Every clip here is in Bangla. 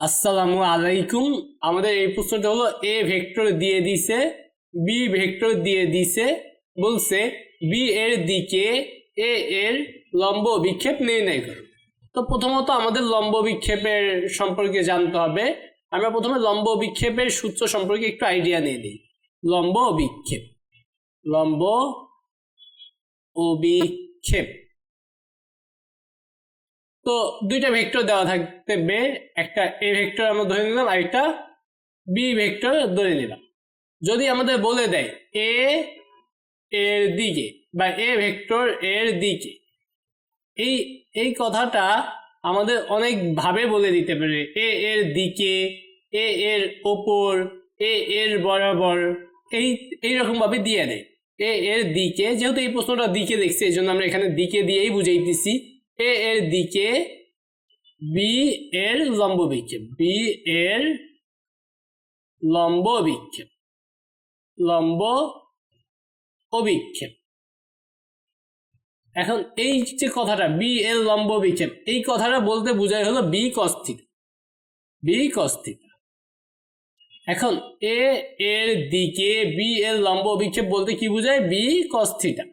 আসসালামু আলাইকুম। আমাদের এই প্রশ্নটা হলো, এ ভেক্টর দিয়ে দিছে, বি ভেক্টর দিয়ে দিছে, বলছে বি এর দিকে এ এর লম্ব বিক্ষেপ নির্ণয় করো। তো প্রথমত আমাদের লম্ব বিক্ষেপের সম্পর্কে জানতে হবে। আমরা প্রথমে লম্ব বিক্ষেপের সূত্র সম্পর্কে একটু আইডিয়া নিয়ে নিই। লম্ব বিক্ষেপ, লম্ব ও বিক্ষেপ তো দুইটা ভেক্টর দেওয়া থাকবে একটা এ ভেক্টর আমরা ধরে নিলাম, আর একটা বি ভেক্টর ধরে নিলাম। যদি আমাদের বলে দেয় এ এর দিকে বা এ ভেক্টর এর দিকে, এই এই কথাটা আমাদের অনেক ভাবে বলে দিতে পারে। এ এর দিকে এ এর ওপর এ এর বরাবর, এই এইরকম ভাবে দিয়ে দেয়। এ এর দিকে, যেহেতু এই প্রশ্নটা দিকে দেখছি এই জন্য আমরা এখানে দিকে দিয়েই বুঝাইতেছি। এ এর দিকে বি এর লম্ব বিক্ষেপ, বি এর লম্ব বিক্ষেপ, লম্ব অবিক্ষেপ। এখন এই যে কথাটা, বি এর লম্ব বিক্ষেপ, এই কথাটা বলতে বোঝায় হলো বি কস্থিত বি কস্থিত এখন এ এর দিকে বি এর লম্ব বিক্ষেপ বলতে কি বোঝায়? বি কস্থিতা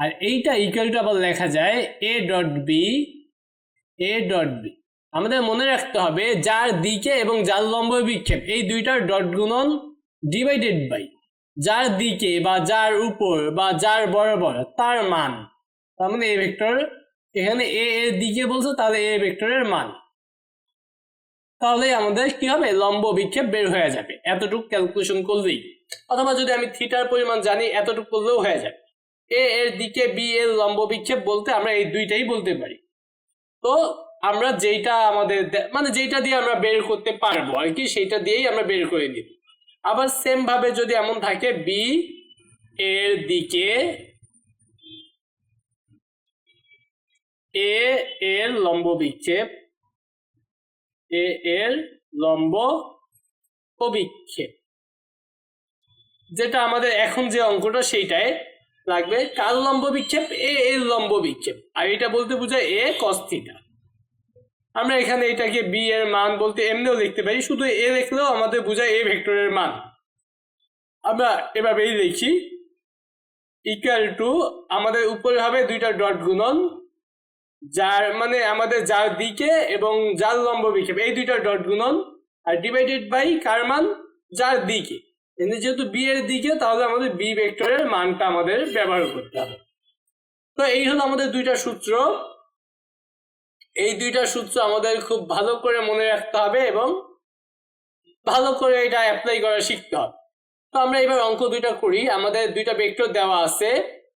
আর এইটা ইকুয়ালটা আবার লেখা যায় A dot B A dot B আমাদের মনে রাখতে হবে যার দিকে এবং যার লম্ব বিক্ষেপ, এই দুইটার ডট গুণন ডিভাইডেড বাই যার দিকে বা যার উপর বা যার বরাবর তার মান। তার মানে এ ভেক্টর এখানে এ এর দিকে বলছে, তাহলে এ ভেক্টরের মান। তাহলে আমাদের কি হবে? লম্ব বিক্ষেপ বের হয়ে যাবে। এতটুকু ক্যালকুলেশন করলেই। অথবা যদি আমি থিটার পরিমাণ জানি, এতটুকু করলেও হয়ে যাবে। এ এর দিকে বি এর লম্ব বিক্ষেপ বলতে আমরা এই দুইটাই বলতে পারি। তো আমরা যেইটা আমাদের মানে যেইটা দিয়ে আমরা বের করতে পারব আর কি, সেইটা দিয়েই আমরা বের করে দিব আবার সেম ভাবে যদি এমন থাকে বি এর দিকে এ এর লম্ব বিক্ষেপ এ এর লম্ব অবিক্ষেপ, যেটা আমাদের এখন যে অঙ্কটা সেইটাই লাগবে। কার লম্ব বিক্ষেপ? এ, এর লম্ব বিক্ষেপ। আর এটা বলতে বোঝায় এ কস্থিটা আমরা এখানে এটাকে বি এর মান বলতে এমনিও লিখতে পারি, শুধু এ লিখলেও আমাদের বোঝায় এ ভেক্টরের মান। আমরা এভাবেই লিখি। ইকুয়াল টু আমাদের উপরে হবে দুইটা ডট গুণন, যার মানে আমাদের যার দিকে এবং যার লম্ব বিক্ষেপ। এই দুইটা ডট গুণন আর ডিভাইডেড বাই কার মান? যার দিকে। কিন্তু যেহেতু বি এর দিকে, তাহলে আমাদের বি ভেক্টরের মানটা আমাদের ব্যবহার করতে হবে। তো এই হলো আমাদের দুইটা সূত্র। এই দুইটা সূত্র আমাদের খুব ভালো করে মনে রাখতে হবে এবং ভালো করে এটা অ্যাপ্লাই করা শিখতে হবে। তো আমরা এবার অঙ্ক দুইটা করি। আমাদের দুইটা ভেক্টর দেওয়া আছে।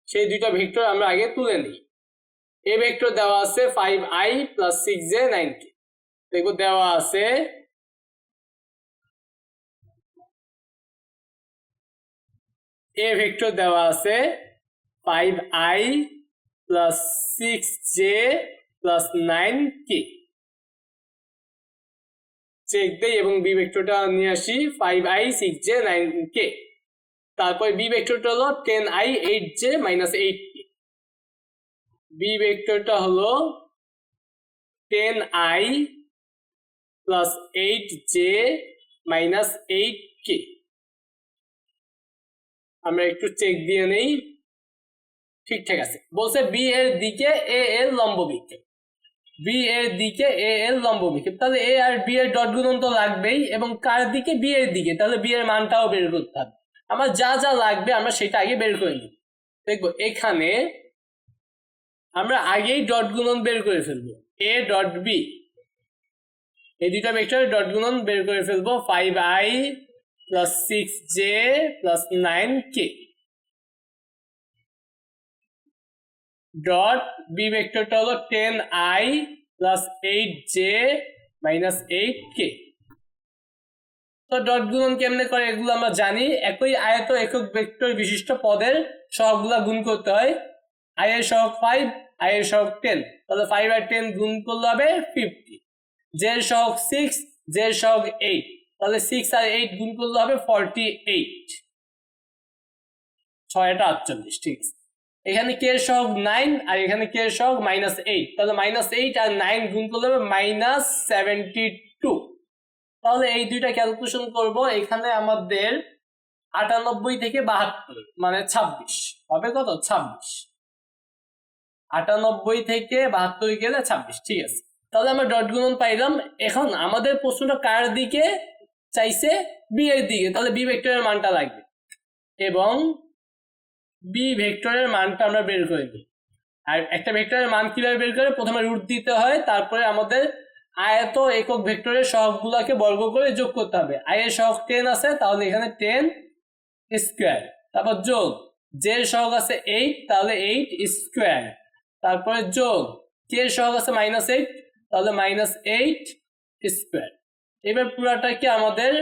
সেই দুইটা ভেক্টর আমরা আগে তুলে নিই। এ ভেক্টর দেওয়া আছে five i plus six j ninety দেখো দেওয়া আছে এ ভেক্টর দেওয়া আছে five i plus six j plus nine k check দেই এবং বি ভেক্টরটা নিয়ে আসি five i six j nine k তারপর বি ভেক্টরটা হলো ten i eight j minus eight k B ভেক্টরটা হলো ten i plus eight j minus eight k আমরা একটু চেক দিয়ে নেই। ঠিকঠাক আছে। বলছে বি এর দিকে এ এর লম্ব বিক্ষেপ। বি এর দিকে এ এর লম্ব বিক্ষেপ। তাহলে এ আর বি এর ডট গুণন তো লাগবেই এবং কার দিকে? বি এর দিকে। তাহলে বি এর মানটাও বের করতে হবে। আমার যা যা লাগবে আমরা সেটা আগে বের করে নিই। দেখব, এখানে আমরা আগেই ডট গুণন বের করে ফেলব। এ ডট বি এই দুইটা ভেক্টরের ডট গুণন বের করে ফেলব। Five i j plus nine k dot B ভেক্টরটা হলো ten i plus eight j minus eight k তো ডট গুণন কেমনে করে এগুলো আমরা জানি? একই আয়ত একক ভেক্টর বিশিষ্ট পদের সহগুলা গুণ করতে হয়। আই এর সহগ ফাইভ আই এর সহগ টেন তাহলে ফাইভ আর টেন গুণ করলে হবে ফিফটি জে এর সহগ সিক্স জে এর সহগ এইট তাহলে সিক্স আর এইট গুণ করলে হবে ফর্টি এইট ছয়টা আটচল্লিশ, ঠিক আছে। এখানে কে এর নাইন আর এখানে কে এর মাইনাস এইট তাহলে মাইনাস এইট আর নাইন গুণ করলে হবে মাইনাস সেভেন্টি টু তাহলে এই দুইটা ক্যালকুলেশন করব, এখানে আমাদের আটানব্বই থেকে বাহাত্তর মানে ছাব্বিশ। হবে কত? ছাব্বিশ। আটানব্বই থেকে বাহাত্তর গেলে ছাব্বিশ, ঠিক আছে। তাহলে আমরা ডট গুণন পাইলাম। এখন আমাদের প্রশ্নটা কার দিকে? চাইছে বি এর দিকে, তাহলে বি ভেক্টরের মানটা লাগবে। এবং বি ভেক্টরের মানটা আমরা বের করে দিই। আর একটা ভেক্টরের মান কীভাবে বের করে? প্রথমে রুট দিতে হয়, তারপরে আমাদের আয়ত একক ভেক্টরের সহগগুলোকে বর্গ করে যোগ করতে হবে। আয়ের সহগ টেন আছে, তাহলে এখানে টেন স্কোয়ার তারপর যোগ জে এর সহগ আছে এইট তাহলে এইট স্কোয়ার তারপরে যোগ কে এর সহগ আছে মাইনাস এইট তাহলে মাইনাস এইট স্কোয়ার এবার পুরাটাকে আমাদের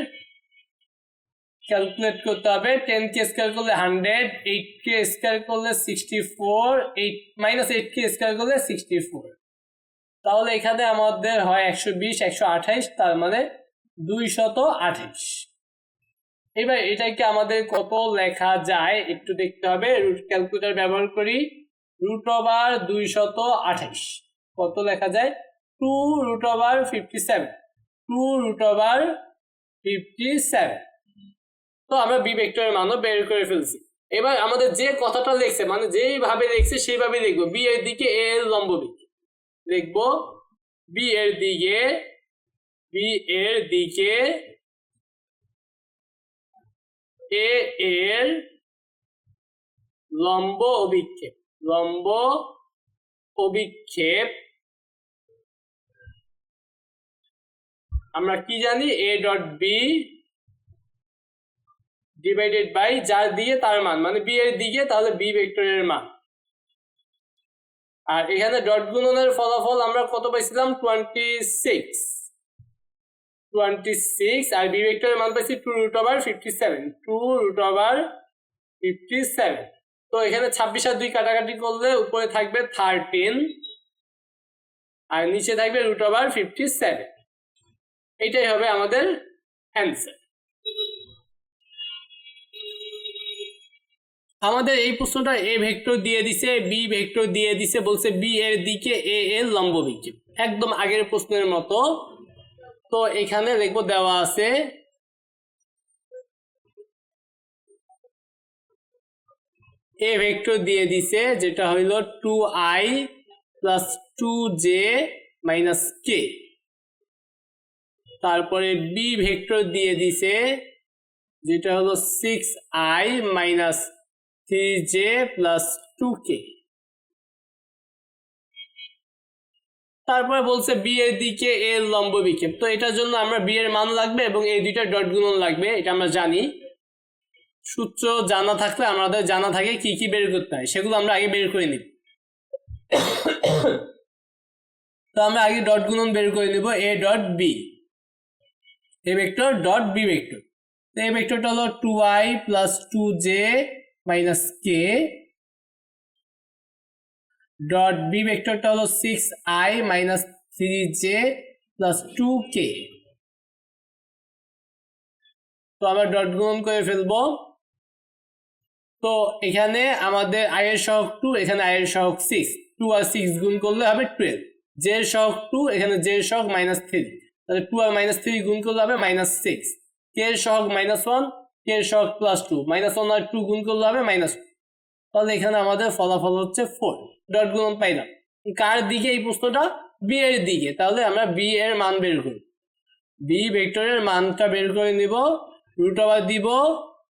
ক্যালকুলেট করতে হবে। টেন কে স্কোয়ার করলে হান্ড্রেড এইট কে স্কোয়ার করলে sixty four eight minus eight কে স্কোয়ার করলে সিক্সটি ফোর তাহলে এখানে আমাদের হয় একশো বিশ, একশো আঠাইশ, তার মানে দুই শত আঠাইশ। এবার এটাকে আমাদের কত লেখা যায় একটু দেখতে হবে। রুট ক্যালকুলেটর ব্যবহার করি। রুট ওভার দুই শত আঠাইশ। কত লেখা যায়? Two root over fifty seven two root over fifty seven তো আমরা বি ভেক্টরের মানও বের করে ফেলছি। এবার আমাদের যে কথাটা লিখছে মানে যেইভাবে লিখছে, সেইভাবে লিখব। বি এর দিকে এ এর লম্ব দিকে। লিখব বি এর দিকে বি এর দিকে এ এর লম্ব অভিক্ষেপ। লম্ব অভিক্ষেপ আমরা কি জানি? A dot B divided by যার দিকে তার মান মানে বি এর দিকে, তাহলে বি ভেক্টরের মান। আর এখানে ডট গুণনের ফলাফল আমরা কত পাইছিলাম? টোয়েন্টি সিক্স টোয়েন্টি সিক্স আর বি ভেক্টরের মান পাইছি two root over fifty seven two root over fifty seven তো এখানে ছাব্বিশ আর দুই কাটাকাটি করলে উপরে থাকবে থার্টিন আর নিচে থাকবে রুট ওভার ফিফটি সেভেন এটাই হবে আমাদের অ্যান্সার আমাদের এই প্রশ্নটা এ ভেক্টর দিয়ে দিছে বি ভেক্টর দিয়ে দিছে, বলছে বি এর দিকে এ এর লম্ব বিক্ষেপ। একদম আগের প্রশ্নের মতো। তো এখানে লিখব দেওয়া আছে এ ভেক্টর দিয়ে দিছে, যেটা হইল two i plus two j minus k তারপরে বি ভেক্টর দিয়ে দিছে, যেটা হলো six i minus three j plus two k তারপরে বলছে বি এর দিকে এ লম্ব বিক্ষেপ। তো এটার জন্য আমরা বি এর মান লাগবে এবং এই দুইটা ডট গুণন লাগবে, এটা আমরা জানি। সূত্র জানা থাকলে, আমাদের জানা থাকে কি কি বের করতে হয়, সেগুলো আমরা আগে বের করে নিব। তো আমরা আগে ডট গুণন বের করে নিব A dot B A vector dot B vector তো এই ভেক্টরটা হলো two i plus two j minus k dot B ভেক্টরটা হলো six i minus three j plus two k তো আমরা ডট গুণন করে ফেলব। তো এখানে আমাদের আই এর সহগ টু এখানে আই এর সহগ সিক্স টু আর সিক্স গুণ করলে হবে টুয়েলভ জে এর সহগ টু এখানে জে এর সহগ মাইনাস থ্রি তাহলে টু আর মাইনাস থ্রি গুণ করলে হবে মাইনাস সিক্স কে এর সহগ মাইনাস ওয়ান কে এর সহগ প্লাস টু মাইনাস ওয়ান আর টু গুণ করলে হবে মাইনাস টু তাহলে এখানে আমাদের ফলাফল হচ্ছে ফোর ডট গুণন পাইলাম। কার দিকে এই প্রশ্নটা? বি এর দিকে। তাহলে আমরা বি এর মান বের করি। বি ভেক্টরের মানটা বের করে নিব রুট ওভার দিব,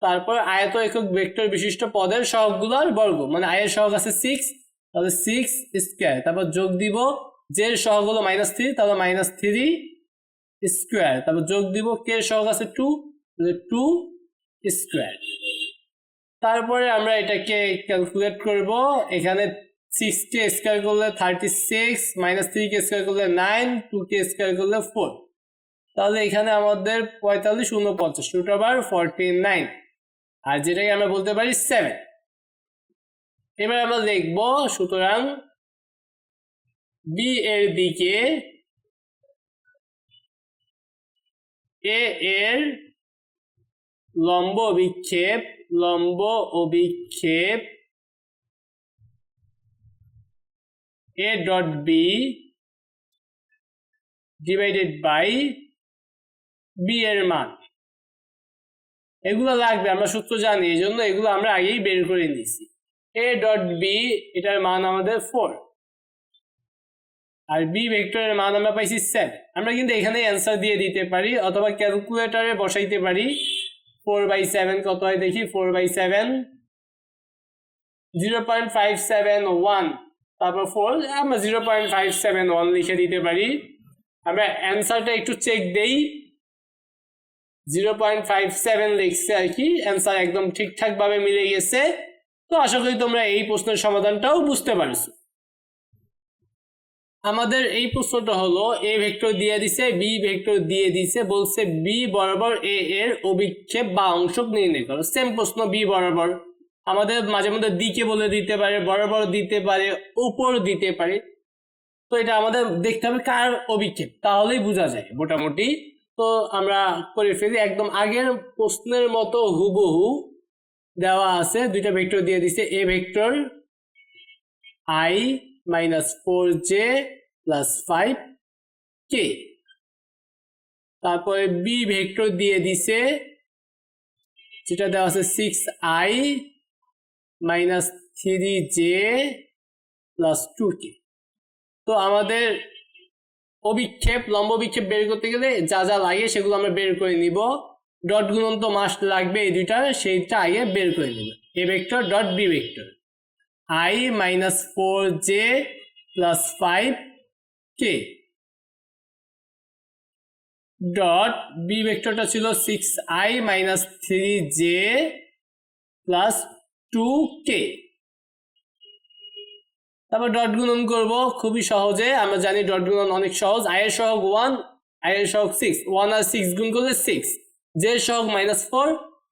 তারপর আয়ত একক ভেক্টর বিশিষ্ট পদের সহগগুলোর বর্গ। মানে আয়ের সহগ আছে সিক্স তাহলে সিক্স স্কোয়ার তারপর যোগ দিব জের সহগ হলো মাইনাস থ্রি তাহলে মাইনাস থ্রি স্কোয়ার, তারপর যোগ দিব কে সহগ আছে টু টু স্কোয়ার। তারপরে আমরা এটাকে ক্যালকুলেট করব, এখানে সিক্স কে স্কোয়ার করলে থার্টি সিক্স মাইনাস থ্রি কে স্কোয়ার করলে নাইন টু কে স্কোয়ার করলে ফোর তাহলে এখানে আমাদের পঁয়তাল্লিশ, উনপঞ্চাশ রুট ওভার ফর্টি নাইন আর যেটাকে আমরা বলতে পারি সেভেন এবার আমরা দেখব, সুতরাং বি এর দিকে এ এর লম্ব অভিক্ষেপ লম্ব অভিক্ষেপ A dot B divided by B এর মান। এগুলো লাগবে, আমরা সূত্র জানি এই জন্য এগুলো আমরা আগেই বের করে নিয়েছি। এ ডট বি এটার মান আমাদের ফোর আর বি ভেক্টরের মান আমরা পাইছি সেভেন আমরা কিন্তু এখানে অ্যান্সার দিয়ে দিতে পারি, অথবা ক্যালকুলেটরে বসাইতে পারি। ফোর বাই সেভেন কত হয় দেখি four by seven zero point five seven one তারপর ফোর আমরা zero point five seven one লিখে দিতে পারি। আমরা অ্যান্সারটা একটু চেক দেই। জিরো পয়েন্ট ফাইভ সেভেন লিখছে আর কি অ্যান্সার একদম ঠিকঠাকভাবে মিলে গেছে। তো আশা করি তোমরা এই প্রশ্নের সমাধানটাও বুঝতে পারছ। আমাদের এই প্রশ্নটা হলো, এ ভেক্টর দিয়ে দিছে, বি ভেক্টর দিয়ে দিছে, বলছে বি বরাবর এ এর অভিক্ষেপ বা অংশক নির্ণয় করো। সেম প্রশ্ন বি বরাবর। আমাদের মাঝে মধ্যে দিকে বলে দিতে পারে, বরাবর দিতে পারে, উপর দিতে পারে। তো এটা আমাদের দেখতে হবে কার অভিক্ষেপ, তাহলেই বোঝা যায় মোটামুটি। তো আমরা করে ফেলি, একদম আগের প্রশ্নের মতো হুবহু দেওয়া আছে, দুইটা ভেক্টর দিয়ে দিছে A vector i minus four j plus five k তারপরে বি ভেক্টর দিয়ে দিছে, যেটা দেওয়া আছে six i minus three j plus two k তো আমাদের অভিক্ষেপ, লম্ব বিক্ষেপ বের করতে গেলে যা যা লাগে সেগুলো আমরা বের করে নিব। ডট গুণন তো মাস্ট লাগবে এই দুইটা সেইটা আগে বের করে নিব। A vector dot B vector i minus four j plus five k? Dot B ভেক্টরটা ছিল six i minus three j plus two k তারপর ডট গুণন করব, খুবই সহজে, আমরা জানি ডট গুণন অনেক সহজ। আয়ের সহগ ওয়ান আয়ের সহগ সিক্স ওয়ান আর সিক্স গুণ করলে সিক্স জে সহগ মাইনাস ফোর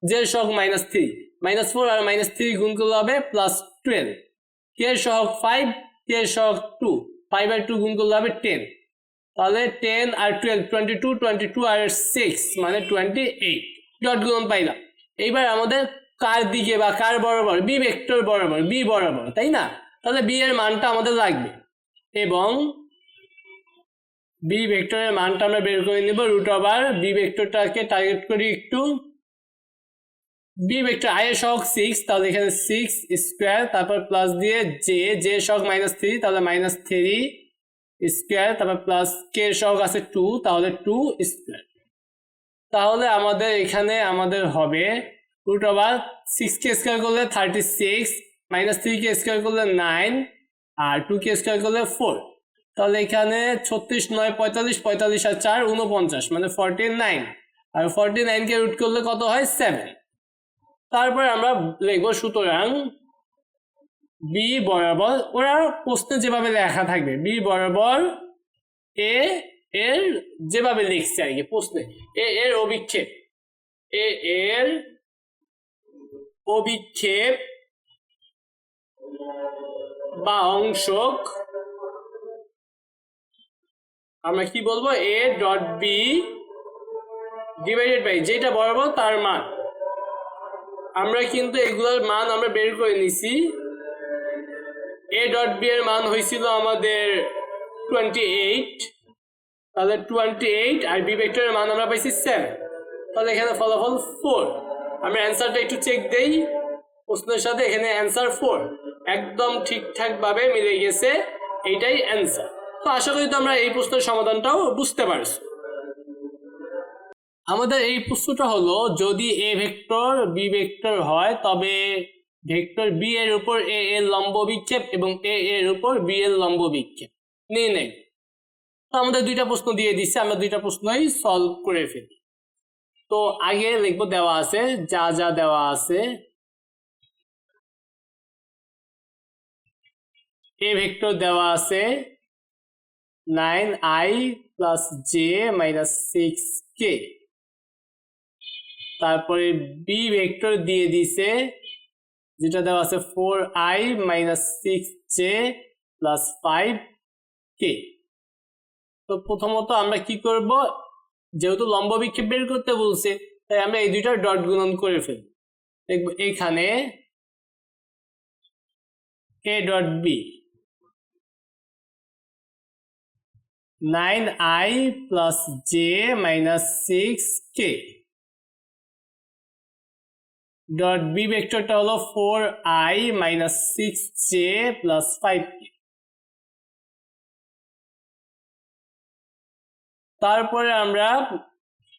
জে সহগ মাইনাস থ্রি মাইনাস ফোর আর মাইনাস থ্রি গুণ করলে হবে প্লাস টুয়েলভ কে সহগ ফাইভ কে সহগ টু ফাইভ আর টু গুণ করলে হবে টেন তাহলে টেন আর twelve twenty two twenty two আর সিক্স মানে টোয়েন্টি এইট ডট গুণন পাইলাম। এইবার আমাদের কার দিকে বা কার বরাবর? বি ভেক্টর বরাবর বি বরাবর, তাই না? তাহলে বি এর মানটা আমাদের লাগবে। এবং বি ভেক্টরের মানটা আমরা বের করে নিব রুট ওভার বি ভেক্টরটাকে টার্গেট করি একটু। বি ভেক্টর আই এর সহগ সিক্স তাহলে এখানে সিক্স স্কোয়ার তারপর প্লাস দিয়ে জে জে সহগ মাইনাস থ্রি তাহলে মাইনাস থ্রি স্কোয়ার তারপর প্লাস কে সহগ আছে টু তাহলে টু স্কোয়ার তাহলে আমাদের এখানে আমাদের হবে রুট ওভার সিক্স কে স্কোয়ার করলে থার্টি সিক্স মাইনাস থ্রি কে স্কোয়ার করলে নাইন আর টু কে স্কোয়ার করলে ফোর তাহলে এখানে ছত্রিশ নয় পঁয়তাল্লিশ পঁয়তাল্লিশ আর চার উনপঞ্চাশ মানে ফর্টি নাইন আর ফর্টি নাইনকে রুট করলে কত হয়? সেভেন তারপর আমরা লিখব সুতরাং বি বরাবর, ওরা প্রশ্নে যেভাবে লেখা থাকবে বি বরাবর এ এর যেভাবে লিখছে আর কি প্রশ্নে এ এর অভিক্ষেপ এ এর অভিক্ষেপ বা অংশক আমরা কি বলব? A dot B divided by যেটা বরাবর তার মান। আমরা কিন্তু এগুলোর মান আমরা বের করে নিছি। এ ডট বি এর মান হয়েছিল আমাদের টোয়েন্টি এইট তাহলে টোয়েন্টি এইট আর বি ভেক্টরের মান আমরা পাইছি সেভেন তাহলে এখানে ফলাফল ফোর আমরা অ্যান্সারটা একটু চেক দেই। প্রশ্নের সাথে এখানে অ্যান্সার ফোর একদম ঠিকঠাকভাবে মিলে গেছে। এইটাই অ্যান্সার তো আশা করি তোমরা এই প্রশ্নের সমাধানটাও বুঝতে পারছ। আমাদের এই প্রশ্নটা হলো, যদি এ ভেক্টর বি ভেক্টর হয়, তবে ভেক্টর বি এর উপর এ এর লম্ব বিক্ষেপ এবং এ এর উপর বি এর লম্ব বিক্ষেপ। নিয়ে নেই। তো আমাদের দুইটা প্রশ্ন দিয়ে দিচ্ছে আমরা দুইটা প্রশ্নই সলভ করে ফেলি। তো আগে লিখব দেওয়া আছে, যা যা দেওয়া আছে। এ ভেক্টর দেওয়া আছে nine i plus j minus six k তারপরে বি ভেক্টর দিয়ে দিছে, যেটা দেওয়া আছে four i minus six j plus five k তো প্রথমত আমরা কি করব, যেহেতু লম্ব বিক্ষেপ বের করতে বলছে, তাই আমরা এই দুইটা ডট গুণন করে ফেলব। দেখব এখানে A dot B nine i plus j minus six k dot B ভেক্টরটা হলো four i minus six j plus five k তারপরে আমরা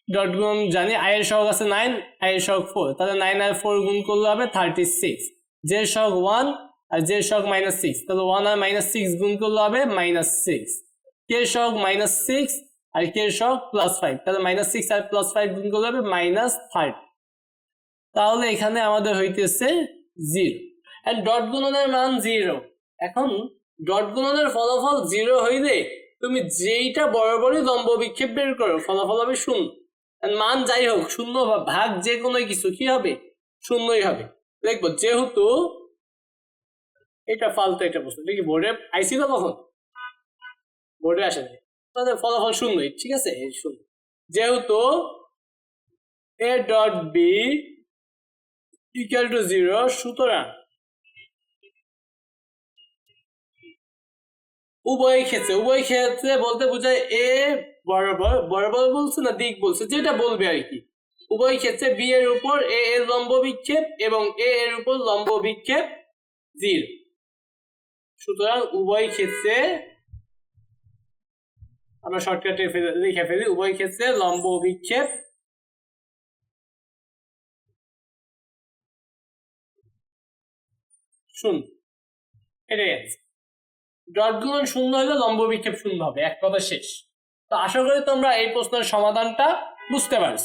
ডট গুণ জানি আই এর সহগ আছে নাইন আই এর সহগ ফোর তাহলে নাইন আর ফোর গুণ করলে হবে থার্টি সিক্স জে সহগ ওয়ান আর জে সহগ মাইনাস সিক্স তাহলে ওয়ান আর মাইনাস সিক্স গুণ করলে হবে মাইনাস সিক্স কে সহগ মাইনাস সিক্স আর কে সহগ প্লাস ফাইভ তাহলে মাইনাস সিক্স আর প্লাস ফাইভ গুণ করলে হবে মাইনাস থার্টি তাহলে এখানে আমাদের হইতেছে জিরো ডট গুণনের মান জিরো এখন ডট গুণনের ফলাফল জিরো হইলে তুমি যেইটা বরাবরই লম্ব বিক্ষেপ বের করো, ফলাফল হবে শূন্য। মান যাই হোক, শূন্য বা ভাগ যে কোনো কিছু কি হবে? শূন্যই হবে। দেখব, যেহেতু এটা ফালতু একটা প্রশ্ন। এটা কি বোর্ডে আইছিল কখন? বোর্ডে আসেনি তাহলে ফলাফল শূন্যই, ঠিক আছে? শূন্য। যেহেতু A dot B equal to zero সুতরাং উভয় ক্ষেত্রে উভয় ক্ষেত্রে বলতে বোঝায় এ বরাবর বরাবর বলছে না দিক বলছে, যেটা বলবে আর কি। উভয় ক্ষেত্রে বি এর উপর এ এর লম্ব বিক্ষেপ এবং এ এর উপর লম্ব বিক্ষেপ জিরো সুতরাং উভয় ক্ষেত্রে আমরা শর্টকাটে লিখে ফেলি, উভয় ক্ষেত্রে লম্ব বিক্ষেপ শূন্য। এটাই আছে। ডট গুণন শূন্য হলে লম্ব বিক্ষেপ শূন্য হবে, এক কথা শেষ। তো আশা করি তোমরা এই প্রশ্নের সমাধানটা বুঝতে পারছ।